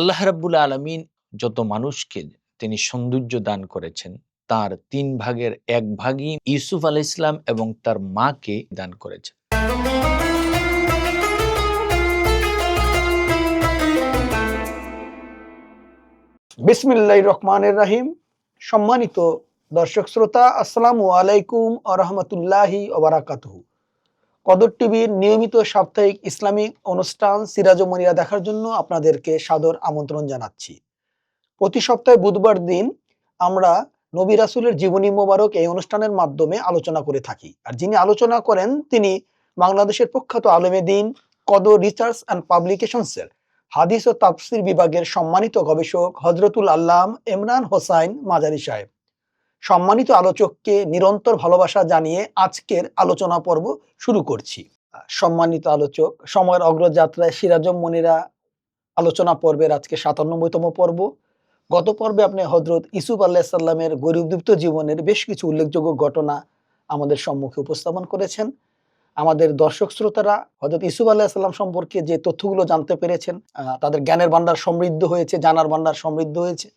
আল্লাহ রাব্বুল আলমিন যত মানুষকে তিনি সৌন্দর্য দান করেছেন, তার তিন ভাগের এক ভাগই ইউসুফ আলাহ ইসলাম এবং তার মাকে দান করেছেন। বিসমিল্লাহ রহমানের রাহিম। সম্মানিত দর্শক শ্রোতা, আসসালামু আলাইকুম আরহামতুল্লাহি ওবারাকাতুহু কদর টিভির নিয়মিত সাপ্তাহিক ইসলামিক অনুষ্ঠান সিরাজ মনিরা দেখার জন্য আপনাদেরকে সাদর আমন্ত্রণ জানাচ্ছি। প্রতি সপ্তাহে বুধবার দিন আমরা নবী রাসুলের জীবনী মোবারক এই অনুষ্ঠানের মাধ্যমে আলোচনা করে থাকি। আর যিনি আলোচনা করেন, তিনি বাংলাদেশের প্রখ্যাত আলমে দিন, কদর রিসার্চ অ্যান্ড পাবলিকেশনসের হাদিস ও তাফসির বিভাগের সম্মানিত গবেষক হজরতুল আল্লাম ইমরান হোসাইন মাজারি সাহেব। সম্মানিত আলোচককে নিরন্তর ভালোবাসা জানিয়ে আজকের আলোচনা পর্ব শুরু করছি। সম্মানিত আলোচক, সময়ের অগ্রযাত্রায় সিরাজম মনিরা আলোচনা পর্বের আজকে সাতানব্বইতম পর্ব। গত পর্বে আপনি হজরত ইসুফ আল্লাহ সাল্লামের গরিবদীপ্ত জীবনের বেশ কিছু উল্লেখযোগ্য ঘটনা আমাদের সম্মুখে উপস্থাপন করেছেন। আমাদের দর্শক শ্রোতারা হজরত ইসুফ আল্লাহ সাল্লাম সম্পর্কে যে তথ্যগুলো জানতে পেরেছেন তাদের জ্ঞানের ভান্ডার সমৃদ্ধ হয়েছে, জানার ভান্ডার সমৃদ্ধ হয়েছে।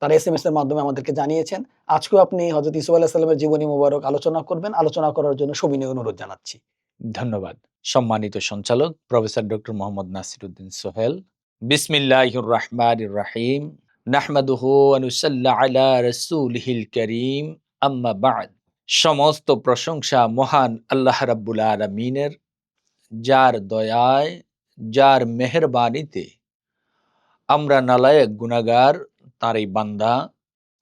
তারা এস এম এস এর মাধ্যমে আমাদেরকে জানিয়েছেন, আজকেও আপনি হজরত ইসুফ আল্লাহ সাল্লামের জীবনী মোবারক আলোচনা করবেন, আলোচনা করার জন্য সবিনয় অনুরোধ জানাচ্ছি। ধন্যবাদ। সম্মানিত সঞ্চালক, প্রফেসর ডক্টর মোহাম্মদ নাসিরুদ্দিন সোহেল, বিসমিল্লাহির রহমানির রাহিম কারীম সমস্ত প্রশংসা মহান আল্লাহ রাব্বুল আলামিনের, যার দয়ায়, যার মেহেরবানিতে আমরা নালায়েক গুনাহগার এই বান্দা।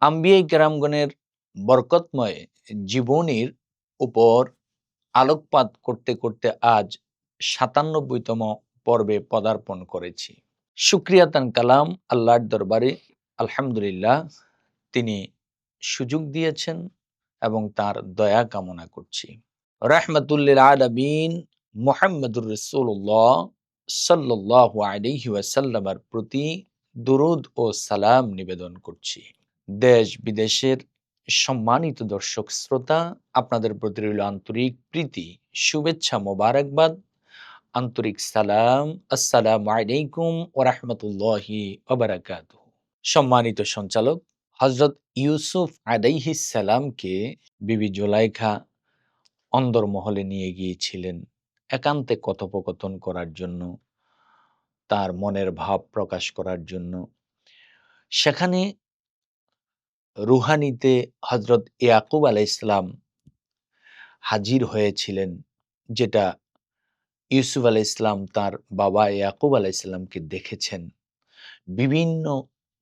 আম্বিয়াই কেরামগণের বরকতময় জীবনীর উপর আলোকপাত করতে করতে আজ সাতানব্বইতম পর্বে পদার্পণ করেছি। সুক্রিয়াতান কালাম আল্লাহর দরবারে। আলহামদুলিল্লাহ, তিনি সুযোগ দিয়েছেন এবং তার দয়া কামনা করছি। রহমতুল্লিল আলমিন, মোহাম্মদুর রসুল্লাহ সাল্লাহ আলহি ওয়াসাল্লামার প্রতি দুরুদ ও সালাম নিবেদন করছি। দেশ বিদেশের সম্মানিত দর্শক, শ্রোতা, আপনাদের প্রতি রইল আন্তরিক প্রীতি, শুভেচ্ছা মোবারকবাদ, আন্তরিক সালাম, আসসালামু আলাইকুম ও রহমতুল্লাহি ওবরাকাত সম্মানিত সঞ্চালক হজরত ইউসুফ আলাইহিস সালামকে বিবি জোলাইখা অন্দরমহলে নিয়ে গিয়েছিলেন একান্তে কথোপকথন করার জন্য। তার মনের ভাব প্রকাশ করার জন্য। সেখানে রুহানিতে হজরত ইয়াকুব আলাই ইসলাম হাজির হয়েছিলেন যেটা ইউসুফ আলাই ইসলাম তার বাবা ইয়াকুব আলাই ইসলামকে দেখেছেন। বিভিন্ন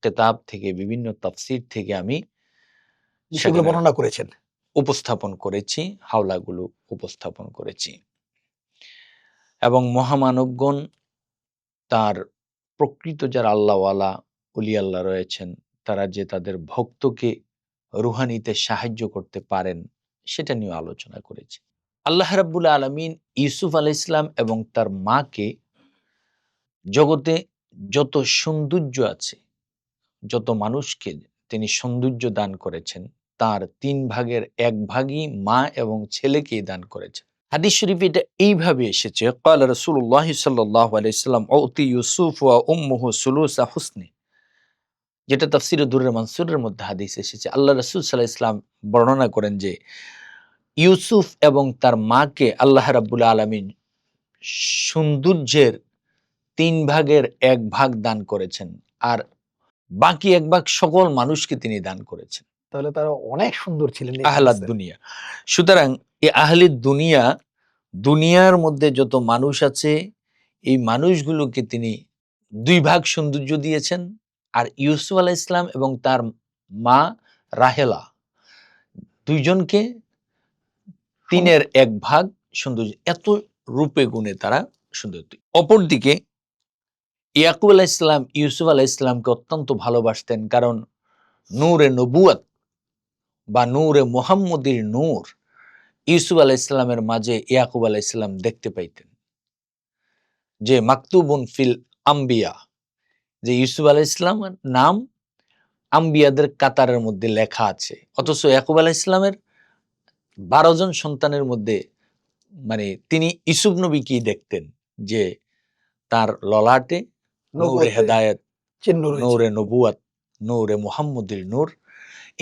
কেতাব থেকে বিভিন্ন তাফসির থেকে আমি সেগুলো বর্ণনা করেছেন। উপস্থাপন করেছি হাওলাগুলো উপস্থাপন করেছি। এবং মহামানবগণ তার প্রকৃত যারা আল্লাহওয়ালা উলি আল্লাহ রয়েছেন, তারা যে তাদের ভক্তকে রুহানিতে সাহায্য করতে পারেন, সেটা নিয়ে আলোচনা করেছে। আল্লাহ রাব্বুল আলমিন ইউসুফ আল ইসলাম এবং তার মাকে জগতে যত সৌন্দর্য আছে, যত মানুষকে তিনি সৌন্দর্য দান করেছেন, তার তিন ভাগের এক ভাগই মা এবং ছেলেকেই দান করেছেন। হাদিস শরীফ এটা এইভাবে এসেছে কাল রসুল্লাহ সাল্লাহ আলাইসাল্লাম অতি ইউসুফ ওয়া উম্মুহু সুলুসা হুসনি। যেটা তফসির দুর্র মানসুরের মধ্যে হাদিস এসেছে। আল্লাহ রসুল সাল্লাহ ইসলাম বর্ণনা করেন যে, ইউসুফ এবং তার মাকে আল্লাহ রাবুল আলমিন সৌন্দর্যের তিন ভাগের এক ভাগ দান করেছেন, আর বাকি এক ভাগ সকল মানুষকে তিনি দান করেছেন। তাহলে তারা অনেক সুন্দর ছিলেন আহলাদ দুনিয়া। সুতরাং এই আহলিদ দুনিয়া দুনিয়ার মধ্যে যত মানুষ আছে এই মানুষগুলোকে তিনি দুই ভাগ সৌন্দর্য দিয়েছেন আর ইউসুফ আলাহ ইসলাম এবং তার মা রাহেলা। দুইজনকে তিনের এক ভাগ সৌন্দর্য এত রূপে গুণে তারা সুন্দর অপরদিকে ইয়াকুব আলাহ ইসলাম ইউসুফ আলাহ ইসলামকে অত্যন্ত ভালোবাসতেন কারণ নূরে নবুয়াত বা নূরে মোহাম্মদীর নূর ইউসুফ আলাহ ইসলামের মাঝে ইয়াকুব আলাহ ইসলাম দেখতে পাইতেন। যে মাকতুবুন ফিল আম্বিয়া যে ইউসুফ আলাহ ইসলামের নাম আম্বিয়াদের কাতারের মধ্যে লেখা আছে। অথচ ইয়াকুব আলাহ ইসলামের বারো জন সন্তানের মধ্যে মানে তিনি ইসুফ নবীকেই দেখতেন যে তার ললাটে নূরে। হেদায়েত নূরে নবুয়াত নূরে মুহাম্মদের নূর।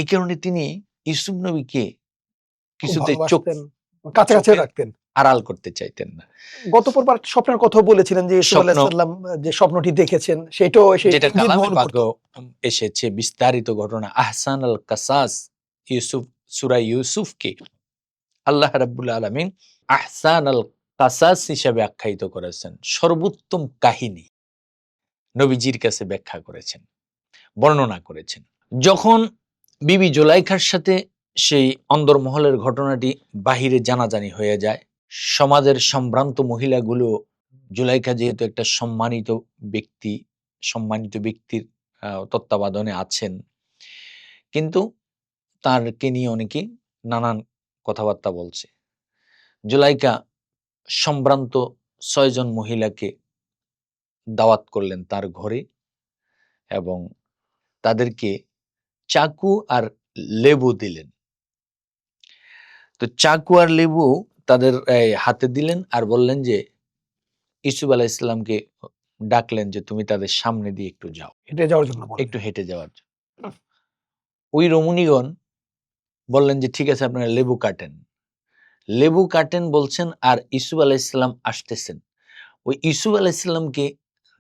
এই কারণে তিনি ইউসুফ নবীকে খুব কিছুতে চোখ কাছাকাছি চোখে- রাখতেন। আড়াল করতে চাইতেন না। গত পর্বার স্বপ্নের কথা বলেছিলেন যে। আলাইসাল্লাম যে স্বপ্নটি দেখেছেন সেটাও যেটা কালামে এসেছে বিস্তারিত ঘটনা আহসান আল কাসাস ইউসুফ সুরা ইউসুফকে আল্লাহ রাব্বুল আলামিন আহসান আল কাসাস হিসাবে আখ্যায়িত করেছেন সর্বোত্তম কাহিনী নবীজির কাছে ব্যাখ্যা করেছেন বর্ণনা করেছেন। যখন বিবি জোলাইখার সাথে সেই অন্দরমহলের ঘটনাটি বাহিরে জানাজানি হয়ে যায়। সমাজের সম্ভ্রান্ত মহিলাগুলো জুলাইখা যেহেতু একটা সম্মানিত ব্যক্তি, সম্মানিত ব্যক্তির তত্ত্বাবধানে আছেন। কিন্তু তারকে নিয়ে অনেকে নানান কথাবার্তা বলছে। জুলাইকা সম্ভ্রান্ত ছয়জন মহিলাকে দাওয়াত করলেন তার ঘরে এবং তাদেরকে চাকু আর লেবু দিলেন। তো চাকু আর লেবু তাদের হাতে দিলেন আর বললেন যে ইসুফ আলাহ ইসলামকে ডাকলেন যে তুমি তাদের সামনে দিয়ে একটু যাও। হেঁটে যাওয়ার জন্য একটু হেঁটে যাওয়ার জন্য। ওই রমণীগণ বললেন যে ঠিক আছে আপনারা লেবু কাটেন। লেবু কাটেন বলছেন আর ইসুফ আলাইসাল্লাম আসতেছেন। ওই ইসুফ আলাইসাল্লামকে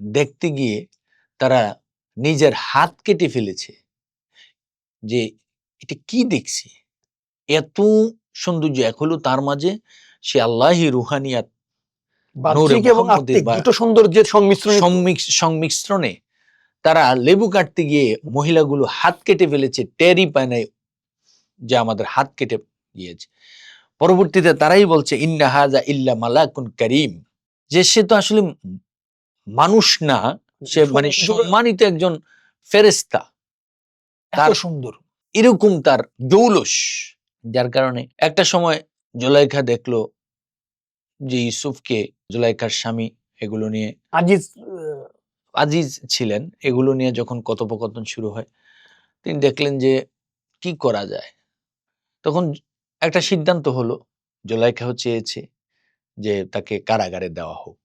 দেখতে গিয়ে তারা নিজের হাত কেটে ফেলেছে। যে এটা কি দেখছি? এত সৌন্দর্য এক হলো তার মাঝে সে আল্লাহি রুহানিয়াত সংমিশ্রণ তারা লেবু কাটতে গিয়ে মহিলাগুলো হাত কেটে ফেলেছে টেরই পায় যে আমাদের হাত কেটে গিয়েছে। পরবর্তীতে তারাই বলছে ইন্না হাজা ইল্লা মালাকুন করিম। যে সে তো আসলে মানুষ না সে মানে সম্মানিত একজন ফেরেস্তা তার- সুন্দর। এরকম তার জৌলস যার কারণে একটা সময় জোলাইখা দেখল যে ইউসুফকে জোলাইখার স্বামী এগুলো নিয়ে আজিজ আজিজ ছিলেন এগুলো নিয়ে যখন কথোপকথন শুরু হয় তিনি দেখলেন যে কি করা যায়। তখন একটা সিদ্ধান্ত হলো জোলাইখাও চেয়েছে যে তাকে কারাগারে দেওয়া হোক।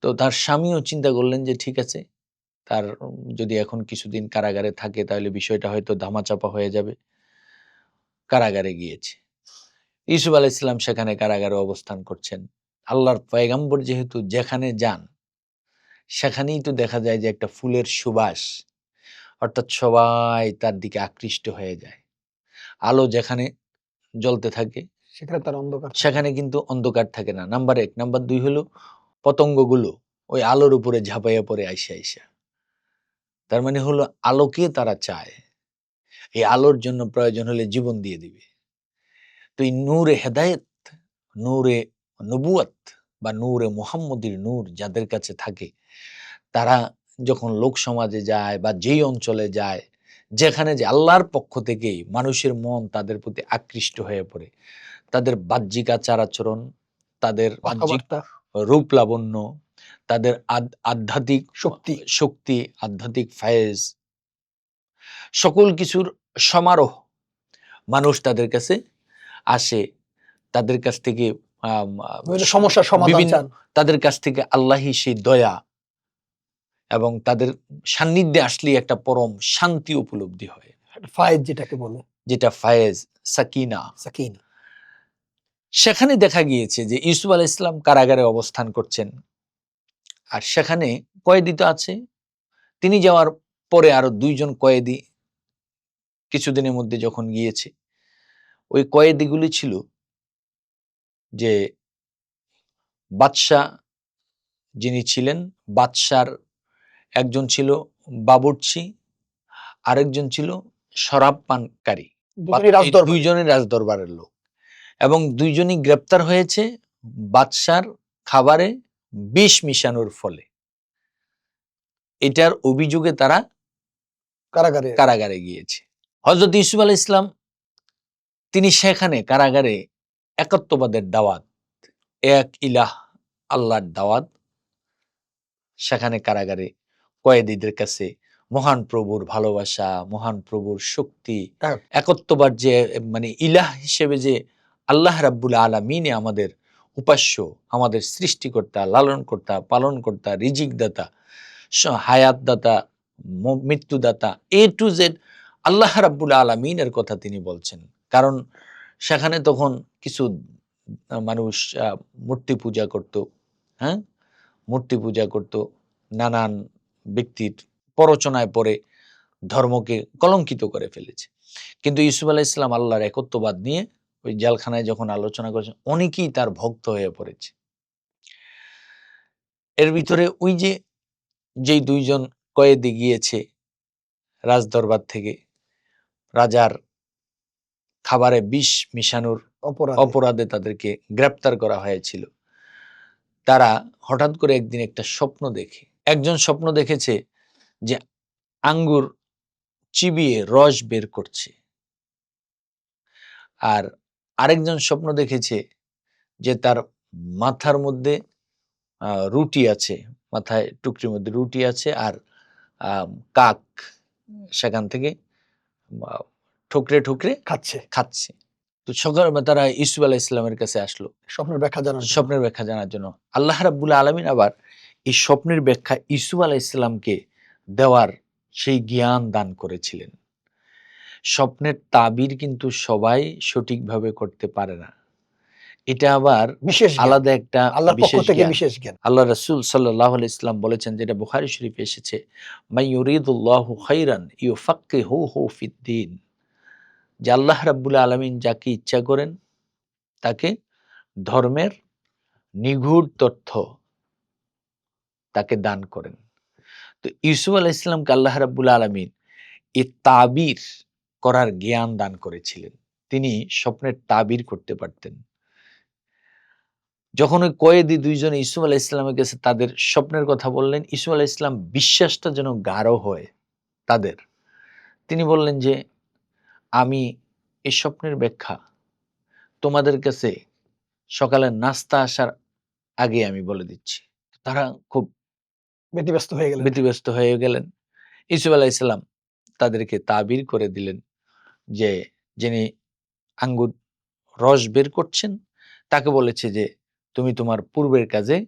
তো তার স্বামীও চিন্তা করলেন যে ঠিক আছে তার যদি এখন কিছুদিন কারাগারে থাকে তাহলে বিষয়টা হয়তো ধামাচাপা হয়ে যাবে। কারাগারে গিয়েছে। ইসুফ ইসলাম সেখানে কারাগারে অবস্থান করছেন। আল্লাহর পয়গাম্বর যেহেতু যেখানে যান সেখানেই তো দেখা যায় যে একটা ফুলের সুবাস অর্থাৎ সবাই তার দিকে আকৃষ্ট হয়ে যায়। আলো যেখানে জ্বলতে থাকে সেখানে তার অন্ধকার সেখানে কিন্তু অন্ধকার থাকে না। নাম্বার এক। নাম্বার দুই হলো পতঙ্গগুলো ওই আলোর উপরে ঝাঁপাইয়া পড়ে আইসা আইসা। তার মানে হলো আলোকে তারা চায়। এই আলোর জন্য প্রয়োজন হলে জীবন দিয়ে দিবে। তো এই নূরে হেদায়েত নূরে নবুয়াত বা নূরে মোহাম্মদীর নূর যাদের কাছে থাকে তারা যখন লোক সমাজে যায় বা যেই অঞ্চলে যায় যেখানে যে আল্লাহর পক্ষ থেকেই মানুষের মন তাদের প্রতি আকৃষ্ট হয়ে পড়ে তাদের বাহ্যিক আচার আচরণ তাদের বাহ্যিক রূপ লাবণ্য তাদের আধ্যাত্মিক শক্তি। শক্তি আধ্যাত্মিক ফায়েজ সকল কিছুর সমারোহ মানুষ তাদের কাছে আসে। তাদের কাছ থেকে সমস্যার সমাধান তাদের কাছ থেকে আল্লাহি সেই দয়া এবং তাদের সান্নিধ্যে আসলেই একটা পরম শান্তি উপলব্ধি হয়। ফায়েজ যেটাকে বলে। যেটা ফায়েজ সাকিনা। সাকিন। সেখানে দেখা গিয়েছে যে ইউসুফ আলাহ ইসলাম কারাগারে অবস্থান করছেন। আর সেখানে কয়েদি তো আছে। তিনি যাওয়ার পরে আরও দুইজন কয়েদি কিছুদিনের মধ্যে যখন গিয়েছে ওই কয়েদিগুলি ছিল যে বাদশাহ যিনি ছিলেন বাদশার একজন ছিল বাবুর্চি আরেকজন ছিল শরাব পানকারী দুইজনই রাজদরবারের লোক। এবং দুইজনই গ্রেপ্তার হয়েছে বাদশার খাবারে বিষ মিশানোর ফলে। এটার অভিযোগে তারা কারাগারে কারাগারে গিয়েছে। হজরত ইউসুফ আল ইসলাম তিনি সেখানে কারাগারে একত্ববাদের দাওয়াত এক ইলাহ আল্লাহর দাওয়াত সেখানে কারাগারে কয়েদিদের কাছে মহান প্রভুর ভালোবাসা মহান প্রভুর শক্তি এক। একত্ববাদ যে মানে ইলাহ হিসেবে যে আল্লাহ রাব্বুল আলমিনে আমাদের উপাস্য, আমাদের সৃষ্টিকর্তা, লালনকর্তা, পালনকর্তা, রিজিকদাতা হায়াতদাতা মৃত্যুদাতা এ টু জেড আল্লাহ রাব্বুল আলমিনের কথা তিনি বলছেন। কারণ সেখানে তখন কিছু মানুষ মূর্তি পূজা করত হ্যাঁ? মূর্তি পূজা করত, নানান ব্যক্তির প্ররোচনায় পড়ে ধর্মকে কলঙ্কিত করে ফেলেছে। কিন্তু ইউসুফ আলাহ ইসলাম আল্লাহর একত্ববাদ নিয়ে ওই জেলখানায় যখন আলোচনা করেছেন অনেকেই তার ভক্ত হয়ে পড়েছে। এর ভিতরে ওই যে যেই দুইজন কয়েদি গিয়েছে রাজদরবার থেকে রাজার খাবারে বিষ মিশানোর অপরাধ। অপরাধে তাদেরকে গ্রেপ্তার করা হয়েছিল। তারা হঠাৎ করে একদিন একটা স্বপ্ন দেখে। একজন স্বপ্ন দেখেছে যে আঙ্গুর চিবিয়ে রস বের করছে। আর আরেকজন স্বপ্ন দেখেছে যে তার মাথার মধ্যে রুটি আছে মাথায় টুকরির মধ্যে রুটি আছে আর কাক সেখান থেকে ঠুকরে ঠুকরে খাচ্ছে। খাচ্ছে। তো সকাল তারা ইসুফ আলাহ ইসলামের কাছে আসলো। স্বপ্নের ব্যাখ্যা জানার স্বপ্নের ব্যাখ্যা জানার জন্য। আল্লাহ রাব্বুল আলমিন আবার এই স্বপ্নের ব্যাখ্যা ইসুফ আলাহ ইসলামকে দেওয়ার সেই জ্ঞান দান করেছিলেন। স্বপ্নের তাবির কিন্তু সবাই সঠিকভাবে করতে পারে না। এটা আবার বিশেষ আলাদা একটা বিশেষ জ্ঞান। আল্লাহ রসুল সাল্লাহ ইসলাম বলেছেন যেটা বুখারি শরীফে এসেছে মাই ইউরিদুল্লাহু খাইরান ইউ ফাক্কে হু হু ফিদ্দিন। যে আল্লাহ রাব্বুল আলমিন যাকে ইচ্ছা করেন তাকে ধর্মের নিগুড় তথ্য তাকে দান করেন। তো ইউসুফ আলাহ ইসলামকে আল্লাহ রাব্বুল আলমিন এ তাবির করার জ্ঞান দান করেছিলেন। তিনি স্বপ্নের তাবির করতে পারতেন। যখন ওই কয়েদি দুইজন ইসুফ আলাহ ইসলামের কাছে তাদের স্বপ্নের কথা বললেন ইসুফ আলাহ ইসলাম বিশ্বাসটা যেন গাঢ় হয় তাদের। তিনি বললেন যে আমি এই স্বপ্নের ব্যাখ্যা। তোমাদের কাছে সকালে নাস্তা আসার আগে আমি বলে দিচ্ছি। তারা খুব ব্যতিব্যস্ত হয়ে গেলেন। ব্যতিব্যস্ত হয়ে গেলেন। ইসুফ আলাহ ইসলাম তাদেরকে তাবির করে দিলেন যে যিনি আঙ্গুর রস বের করছেন তাকে বলেছে যে তুমি তোমার পূর্বের কাজে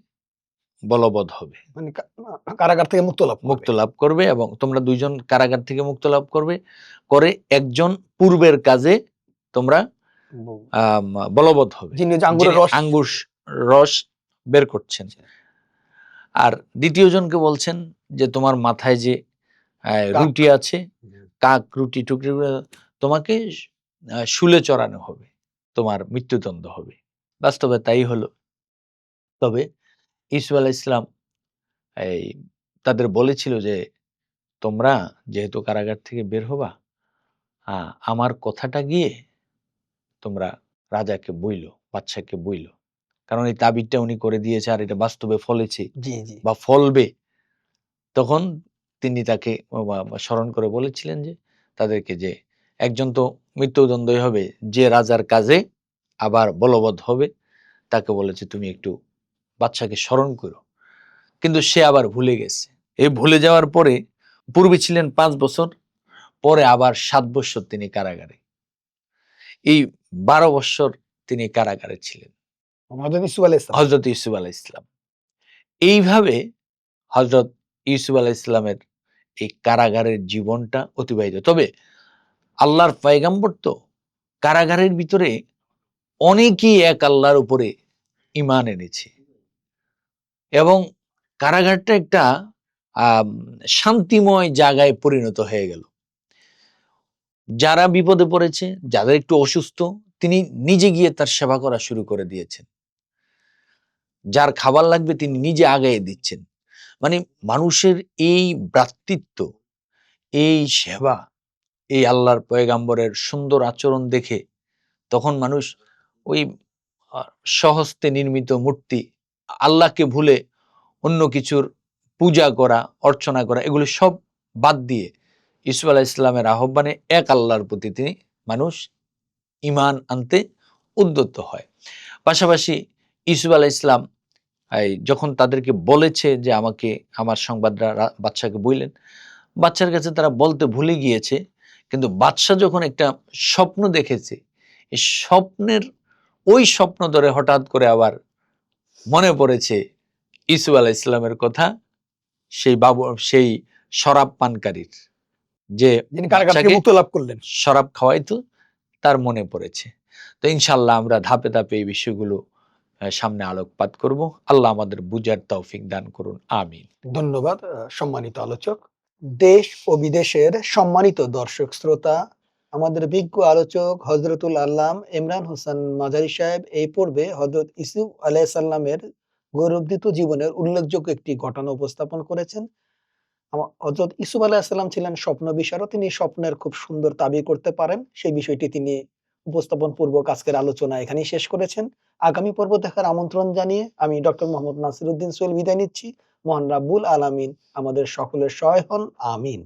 বলবৎ হবে। মানে কারাগার থেকে মুক্ত লাভ করবে। মুক্ত লাভ করবে এবং তোমরা দুইজন কারাগার থেকে মুক্ত লাভ করবে। করে একজন পূর্বের কাজে তোমরা বলবৎ হবে। আঙ্গুর রস বের করছেন। আর দ্বিতীয় জনকে বলছেন যে তোমার মাথায় যে। রুটি আছে কাক রুটি টুকরি তোমাকে শুলে চড়ানো হবে তোমার মৃত্যুদণ্ড হবে। বাস্তবে তাই হলো। তবে ইসু আলাহ ইসলাম এই তাদের বলেছিল যে তোমরা যেহেতু কারাগার থেকে বের হবা আহ, আমার কথাটা গিয়ে তোমরা রাজাকে বইলো বাদশাকে বইলো। কারণ এই তাবিরটা উনি করে দিয়েছে আর এটা বাস্তবে ফলেছে জি জি। বা ফলবে। তখন তিনি তাকে স্মরণ করে বলেছিলেন যে তাদেরকে যে একজন তো মৃত্যুদণ্ডই হবে যে রাজার কাজে আবার বলবৎ হবে তাকে বলেছে তুমি একটু বাচ্চাকে স্মরণ করো। কিন্তু সে আবার ভুলে গেছে। এই ভুলে যাওয়ার পরে পূর্বে ছিলেন পাঁচ বছর পরে আবার সাত বছর তিনি কারাগারে। এই বারো বছর তিনি কারাগারে ছিলেন। হজরত ইউসুফ আলাহ ইসলাম এইভাবে হজরত ইউসুফ আলাহ ইসলামের এই কারাগারের জীবনটা অতিবাহিত। তবে আল্লাহর পয়গাম্বর তো কারাগারের ভিতরে অনেকেই এক আল্লাহর উপরে ইমান এনেছে। এবং কারাগারটা একটা শান্তিময় জায়গায় পরিণত হয়ে গেল। যারা বিপদে পড়েছে, যাদের একটু অসুস্থ, তিনি নিজে গিয়ে তার সেবা করা শুরু করে দিয়েছেন। যার খাবার লাগবে, তিনি নিজে আগায় দিচ্ছেন। মানে মানুষের এই ভ্রাতৃত্ব এই সেবা এই আল্লাহর পয়গাম্বরের সুন্দর আচরণ দেখে তখন মানুষ ওই আহ, স্বহস্তে নির্মিত মূর্তি আল্লাহকে ভুলে অন্য কিছুর পূজা করা অর্চনা করা এগুলো সব বাদ দিয়ে ইসু আলাহ ইসলামের আহ্বানে এক আল্লাহর প্রতি তিনি মানুষ ইমান আনতে উদ্যত হয়। পাশাপাশি ইসুফ আলাহ ইসলাম যখন তাদেরকে বলেছে যে আমাকে আমার সংবাদরা বাদশাকে বললেন বাচ্চার কাছে তারা বলতে ভুলে গিয়েছে কিন্তু বাদশা যখন একটা স্বপ্ন দেখেছে এই স্বপ্নের ওই স্বপ্ন ধরে হঠাৎ করে আবার মনে পড়েছে ইসু আলাহ ইসলামের কথা সেই বাবু সেই শরাব পানকারীর যে যিনি কারাগার মুক্ত লাভ করলেন। শরাব খাওয়াইতো তার মনে পড়েছে। তো ইনশাল্লাহ আমরা ধাপে ধাপে এই বিষয়গুলো সামনে আলোকপাত করব। আল্লাহ আমাদের বুঝার তৌফিক দান করুন। আমিন। ধন্যবাদ সম্মানিত আলোচক। দেশ ও বিদেশের সম্মানিত দর্শক শ্রোতা, আমাদের বিজ্ঞ আলোচক হজরতুল আল্লাম ইমরান হোসেন মাজারি সাহেব এই পূর্বে হজরত ইসুফ আলাইসাল্লামের গৌরবদিত জীবনের উল্লেখযোগ্য একটি ঘটনা উপস্থাপন করেছেন। হজরত ইসুফ আলাইসাল্লাম ছিলেন স্বপ্ন বিশারদ তিনি স্বপ্নের খুব সুন্দর তাবির করতে পারেন। সেই বিষয়টি তিনি উপস্থাপন পূর্বক আজকের আলোচনা এখানেই শেষ করেছেন। আগামী পর্ব দেখার আমন্ত্রণ জানিয়ে আমি ডক্টর মোহাম্মদ নাসিরুদ্দিন সোহেল বিদায় নিচ্ছি। মহান রাব্বুল আলামিন আমাদের সকলের সহায় হন। আমিন।